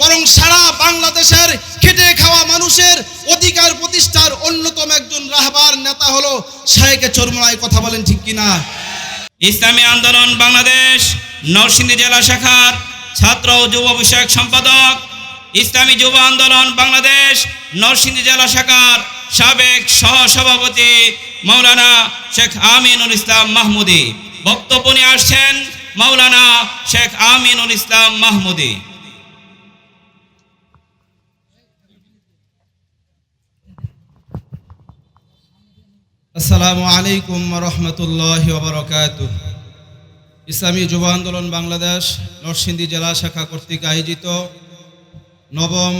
বরং সারা বাংলাদেশের খেটে খাওয়া মানুষের অধিকার প্রতিষ্ঠার অন্যতম একজন রাহবার নেতা হলো শাহেকে চরমনায়, কথা বলেন ঠিক কিনা? ইসলামী আন্দোলন বাংলাদেশ, নরসিংদী জেলা শাখার ছাত্র ও যুব বিষয়ক সম্পাদক, ইসলামী যুব আন্দোলন বাংলাদেশ, নরসিংদী জেলা শাখার সাবেক সহ সভাপতি মৌলানা শেখ আমিনুল ইসলাম মাহমুদি। বক্তব্য নিয়ে আসছেন মৌলানা শেখ আমিনুল ইসলাম মাহমুদি। আসসালামু আলাইকুম রহমতুল্লাহ বারকাত। ইসলামী যুব আন্দোলন বাংলাদেশ, নরসিংদী জেলা শাখা কর্তৃক আয়োজিত নবম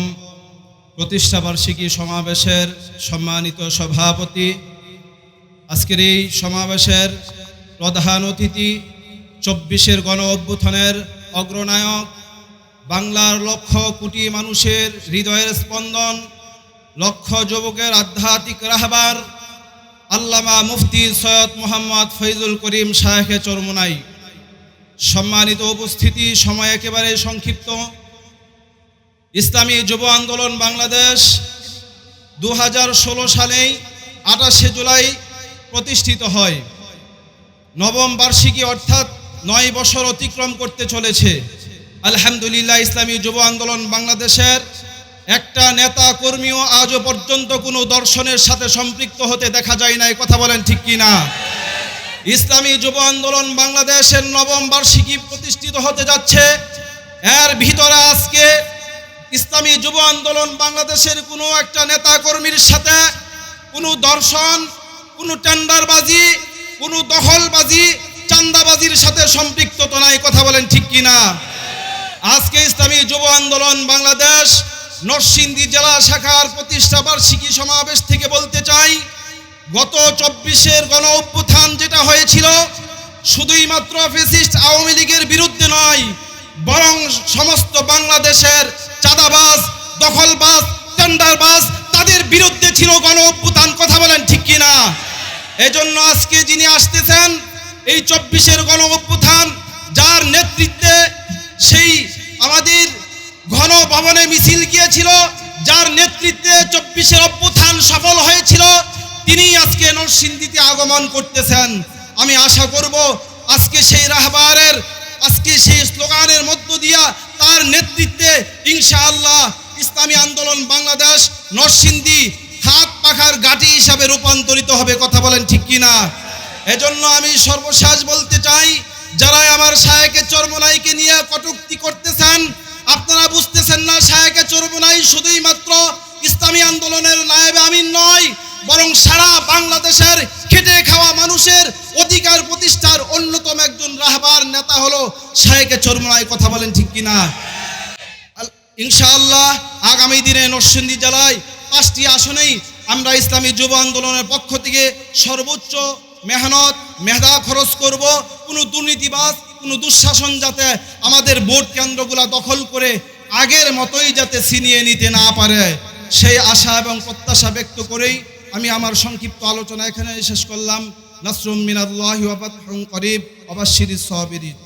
প্রতিষ্ঠাবার্ষিকী সমাবেশের সম্মানিত সভাপতি। আজকের এই সমাবেশের প্রধান অতিথি চব্বিশের গণ অভ্যুত্থানের অগ্রনায়ক, বাংলার লক্ষ কোটি মানুষের হৃদয়ের স্পন্দন, লক্ষ যুবকের আধ্যাত্মিক রাহবার আল্লামা মুফতি সৈয়দ মোহাম্মদ ফৈজুল করিম শাহেখে চরমুনাই। সম্মানিত উপস্থিতি সময় একেবারে সংক্ষিপ্ত। ইসলামী যুব আন্দোলন বাংলাদেশ দু হাজার ষোলো সালেই আঠাশে জুলাই প্রতিষ্ঠিত হয়। নবম বার্ষিকী অর্থাৎ নয় বছর অতিক্রম করতে চলেছে। আলহামদুলিল্লাহ ইসলামী যুব আন্দোলন বাংলাদেশের একটা নেতা কর্মীও আজও পর্যন্ত কোনো দর্শনের সাথে সম্পৃক্ত হতে দেখা যায় না কথা বলেন ঠিক কি না ইসলামী যুব আন্দোলন বাংলাদেশের নবম বার্ষিকী প্রতিষ্ঠিত হতে যাচ্ছে। এর ভিতরে আজকে ইসলামী যুব আন্দোলন বাংলাদেশের কোনো একটা নেতা কর্মীর সাথে কোনো দর্শন, কোনো টেন্ডারবাজি, কোনো দখলবাজি চান্দাবাজির সাথে সম্পৃক্ত তো নাই। কথা বলেন ঠিক কি না আজকে ইসলামী যুব আন্দোলন বাংলাদেশ নরসিংদী জেলা শাখার প্রতিষ্ঠা বার্ষিকী সমাবেশ থেকে বলতে চাই, গত চব্বিশের গণ অভ্যুত্থান যেটা হয়েছিল শুধুই মাত্র ফেসিস্ট আওয়ামী লীগের বিরুদ্ধে নয়, বরং সমস্ত বাংলাদেশের চাঁদাবাজ, দখলবাজ, টেন্ডারবাজ, তাদের বিরুদ্ধে ছিল গণ অভ্যুত্থান। কথা বলেন ঠিক কিনা? এজন্য আজকে যিনি আসতেছেন, এই চব্বিশের গণ অভ্যুত্থান, যার নেতৃত্বে সেই আমাদের ভবনে মিছিল গিয়েছিল, যার নেতৃত্বে চব্বিশের অভ্যুত্থান সফল হয়েছিল। তিনি আজকে নরসিংদীতে আগমন করতেছেন। আমি আশা করব, আজকে সেই রাহবারের, আজকে সেই স্লোগানের মধ্য দিয়া তার নেতৃত্বে ইনশাআল্লাহ ইসলামী আন্দোলন বাংলাদেশ নরসিংদী হাত পাখার গাটি হিসাবে রূপান্তরিত হবে, কথা বলেন ঠিক কিনা? এজন্য আমি সর্বশেষ বলতে চাই যারা আমার শায়েকে চর্মনাইকে নিয়ে কটুক্তি করতেছেন চর্মনাই শুধুই মাত্র ইসলামী আন্দোলনের নায়েবে আমিন নয়, বরং সারা বাংলাদেশের খেটে খাওয়া মানুষের অধিকার প্রতিষ্ঠার অন্যতম একজন রাহবার নেতা হলো শায়েকে চর্মনাই কথা বলেন ঠিক কিনা? আল- ইনশাআল্লাহ আগামী দিনে নরসিংদী জেলায় পাঁচটি আসনেই আমরা ইসলামী যুব আন্দোলনের পক্ষ থেকে সর্বোচ্চ মেহনত, মেধা খরচ করব। কোনো দুর্নীতিবাজ, কোনো দুঃশাসন যাতে আমাদের ভোট কেন্দ্রগুলো দখল করে আগের মতোই যাতে ছিনিয়ে নিতে না পারে, সেই আশা এবং প্রত্যাশা ব্যক্ত করেই আমি আমার সংক্ষিপ্ত আলোচনা এখানে শেষ করলাম। নাসরুম মিনাল্লাহি করিব ওয়াবাশশিরিস সাবিরিন